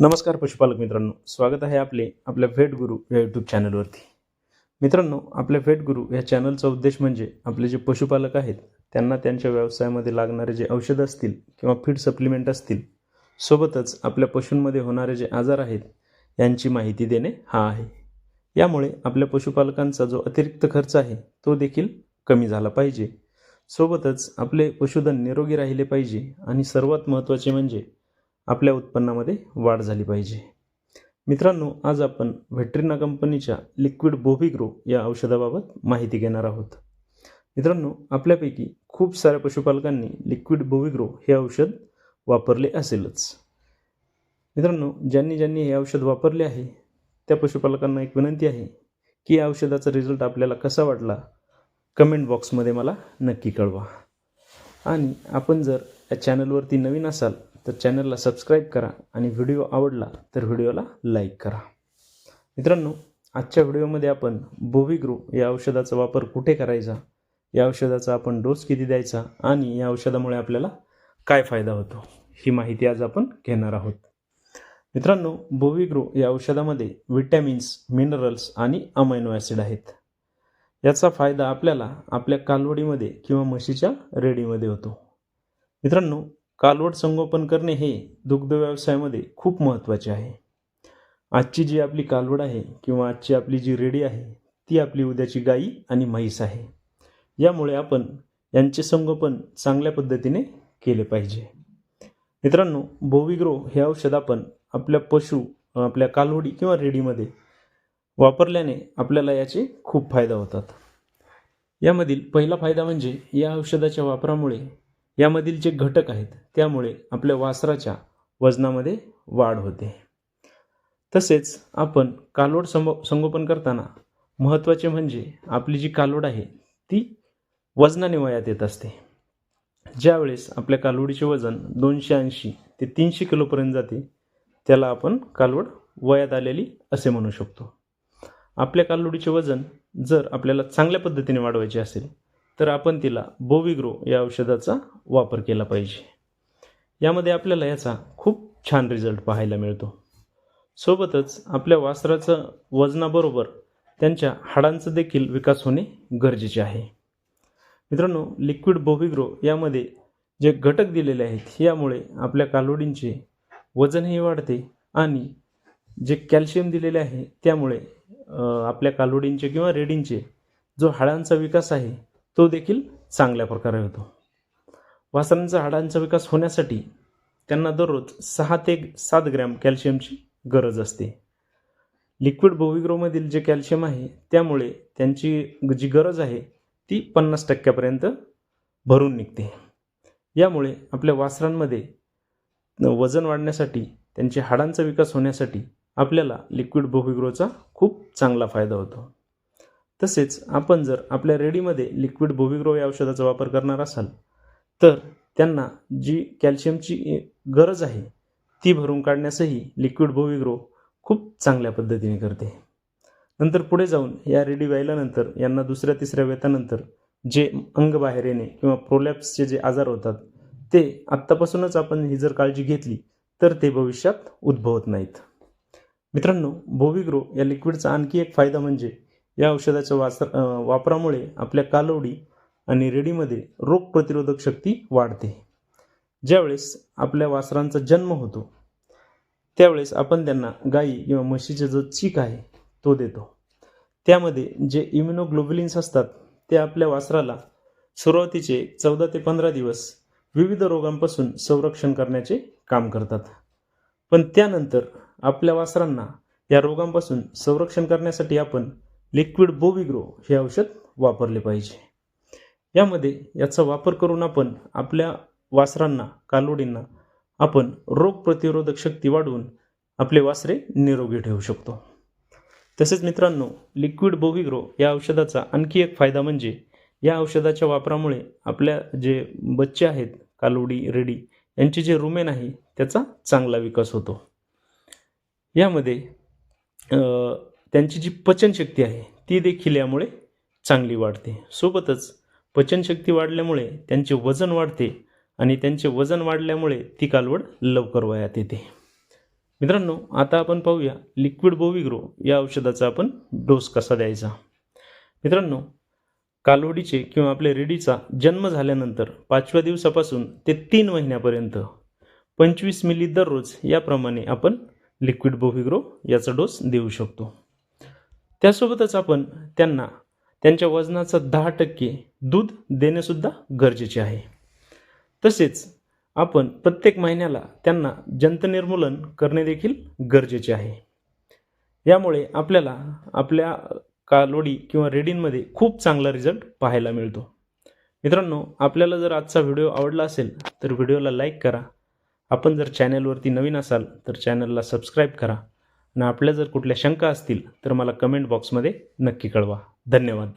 नमस्कार पशुपालक मित्रांनो स्वागत आहे आपले आपल्या भेट गुरु या यूट्यूब चॅनलवरती मित्रांनो आपल्या भेट गुरु या चॅनलचा उद्देश म्हणजे आपले जे पशुपालक आहेत त्यांना त्यांच्या व्यवसायामध्ये लागणारे जे औषधं असतील किंवा फीड सप्लिमेंट असतील सोबतच आपल्या पशूंमध्ये होणारे जे आजार आहेत यांची माहिती देणे हा आहे. यामुळे आपल्या पशुपालकांचा जो अतिरिक्त खर्च आहे तो देखील कमी झाला पाहिजे. सोबतच आपले पशुधन निरोगी राहिले पाहिजे आणि सर्वात महत्त्वाचे म्हणजे आपल्या उत्पन्नामध्ये वाढ झाली पाहिजे. मित्रांनो आज आपण व्हेटरिना कंपनीच्या लिक्विड बोबिग्रो या औषधाबाबत माहिती घेणार आहोत. मित्रांनो आपल्यापैकी खूप साऱ्या पशुपालकांनी लिक्विड बोविग्रो हे औषध वापरले असेलच. मित्रांनो ज्यांनी ज्यांनी हे औषध वापरले आहे त्या पशुपालकांना एक विनंती आहे की या औषधाचा रिझल्ट आपल्याला कसा वाटला कमेंट बॉक्समध्ये मला नक्की कळवा. आणि आपण जर या चॅनलवरती नवीन असाल तर चॅनलला सबस्क्राईब करा आणि व्हिडिओ आवडला तर व्हिडिओला लाईक करा. मित्रांनो आजच्या व्हिडिओमध्ये आपण बोविग्रो या औषधाचा वापर कुठे करायचा? या औषधाचा आपण डोस किती द्यायचा? आणि या औषधामुळे आपल्याला काय फायदा होतो? ही माहिती आज आपण घेणार आहोत. मित्रांनो बोविग्रो या औषधामध्ये विटॅमिन्स मिनरल्स आणि अमायनो ॲसिड आहेत. याचा फायदा आपल्याला आपल्या कालवडीमध्ये किंवा म्हशीच्या रेडीमध्ये होतो. मित्रांनो कालवड संगोपन करणे हे दुग्ध व्यवसायामध्ये खूप महत्त्वाचे आहे. आजची जी आपली कालवड आहे किंवा आजची आपली जी रेडी आहे ती आपली उद्याची गाई आणि म्हैस आहे. यामुळे आपण यांचे संगोपन चांगल्या पद्धतीने केले पाहिजे. मित्रांनो बोविग्रो हे औषध आपण आपल्या पशु आपल्या कालवडी किंवा रेडीमध्ये वापरल्याने आपल्याला याचे खूप फायदा होतात. यामधील पहिला फायदा म्हणजे या औषधाच्या वापरामुळे यामधील जे घटक आहेत त्यामुळे आपल्या वासराच्या वजनामध्ये वाढ होते. तसेच आपण कालवड संगो संगोपन करताना महत्त्वाचे म्हणजे आपली जी कालवड आहे ती वजनाने वयात येत असते. ज्यावेळेस आपल्या कालवडीचे वजन दोनशे ऐंशी ते तीनशे किलोपर्यंत जाते त्याला आपण कालवड वयात आलेली असे म्हणू शकतो. आपल्या कालवडीचे वजन जर आपल्याला चांगल्या पद्धतीने वाढवायचे असेल तर आपण तिला बोविग्रो या औषधाचा वापर केला पाहिजे. यामध्ये आपल्याला याचा खूप छान रिझल्ट पाहायला मिळतो. सोबतच आपल्या वासराचं वजनाबरोबर त्यांच्या हाडांचा देखील विकास होणे गरजेचे आहे. मित्रांनो लिक्विड बोविग्रो यामध्ये जे घटक दिलेले आहेत यामुळे आपल्या कालोडींचे वजनही वाढते आणि जे कॅल्शियम दिलेले आहे त्यामुळे आपल्या कालोडींचे किंवा रेडींचे जो हाडांचा विकास आहे तो देखील चांगल्या प्रकारे होतो. वासरांचा हाडांचा विकास होण्यासाठी त्यांना दररोज सहा ते सात ग्रॅम कॅल्शियमची गरज असते. लिक्विड बोविग्रोमधील जे कॅल्शियम आहे त्यामुळे त्यांची जी गरज आहे ती पन्नास टक्क्यापर्यंत भरून निघते. यामुळे आपल्या वासरांमध्ये वजन वाढण्यासाठी त्यांच्या हाडांचा विकास होण्यासाठी आपल्याला लिक्विड बोविग्रोचा खूप चांगला फायदा होतो. तसेच आपण जर आपल्या रेडीमध्ये लिक्विड बोविग्रो या औषधाचा वापर करणार असाल तर त्यांना जी कॅल्शियमची गरज आहे ती भरून काढण्यासही लिक्विड बोविग्रो खूप चांगल्या पद्धतीने करते. नंतर पुढे जाऊन या रेडी व्हायल्यानंतर यांना दुसऱ्या तिसऱ्या वेतानंतर जे अंग बाहेर येणे किंवा प्रोलॅप्सचे जे आजार होतात ते आत्तापासूनच आपण ही जर काळजी घेतली तर ते भविष्यात उद्भवत नाहीत. मित्रांनो बोविग्रो या लिक्विडचा आणखी एक फायदा म्हणजे या औषधाच्या वास वापरामुळे आपल्या कालवडी आणि रेडीमध्ये रोग प्रतिरोधक शक्ती वाढते. ज्यावेळेस आपल्या वासरांचा जन्म होतो त्यावेळेस आपण त्यांना गाई किंवा म्हशीचा जो चीक आहे तो देतो. त्यामध्ये जे इम्युनोग्लोबुलिन्स असतात ते आपल्या वासराला सुरुवातीचे चौदा ते पंधरा दिवस विविध रोगांपासून संरक्षण करण्याचे काम करतात. पण त्यानंतर आपल्या वासरांना या रोगांपासून संरक्षण करण्यासाठी आपण लिक्विड बोविग्रो हे औषध वापरले पाहिजे. यामध्ये याचा वापर करून आपण आपल्या वासरांना कालोडींना आपण रोग प्रतिरोधक शक्ती वाढवून आपले वासरे निरोगी ठेवू शकतो. तसेच मित्रांनो लिक्विड बोविग्रो या औषधाचा आणखी एक फायदा म्हणजे या औषधाच्या वापरामुळे आपल्या जे बच्चे आहेत कालोडी रेडी यांचे जे रुमेन आहे त्याचा चांगला विकास होतो. यामध्ये त्यांची जी पचनशक्ती आहे ती देखील यामुळे चांगली वाढते. सोबतच पचनशक्ती वाढल्यामुळे त्यांचे वजन वाढते आणि त्यांचे वजन वाढल्यामुळे ती कालवड लवकर वयात येते. मित्रांनो आता आपण पाहूया लिक्विड बोविग्रो या औषधाचा आपण डोस कसा द्यायचा. मित्रांनो कालवडीचे किंवा आपल्या रेडीचा जन्म झाल्यानंतर पाचव्या दिवसापासून ते तीन महिन्यापर्यंत पंचवीस मिली दररोज याप्रमाणे आपण लिक्विड बोविग्रो याचा डोस देऊ शकतो. त्यासोबतच आपण त्यांना त्यांच्या वजनाचा दहा टक्के दूध देणेसुद्धा गरजेचे आहे. तसेच आपण प्रत्येक महिन्याला त्यांना जंतनिर्मूलन करणे देखील गरजेचे आहे. यामुळे आपल्याला आपल्या कालोडी किंवा रेडींमध्ये खूप चांगला रिझल्ट पाहायला मिळतो. मित्रांनो आपल्याला जर आजचा व्हिडिओ आवडला असेल तर व्हिडिओला लाईक करा. आपण जर चॅनलवरती नवीन असाल तर चॅनलला सबस्क्राईब करा. आणि आपल्या जर कुठल्या शंका असतील तर मला कमेंट बॉक्समध्ये नक्की कळवा. धन्यवाद.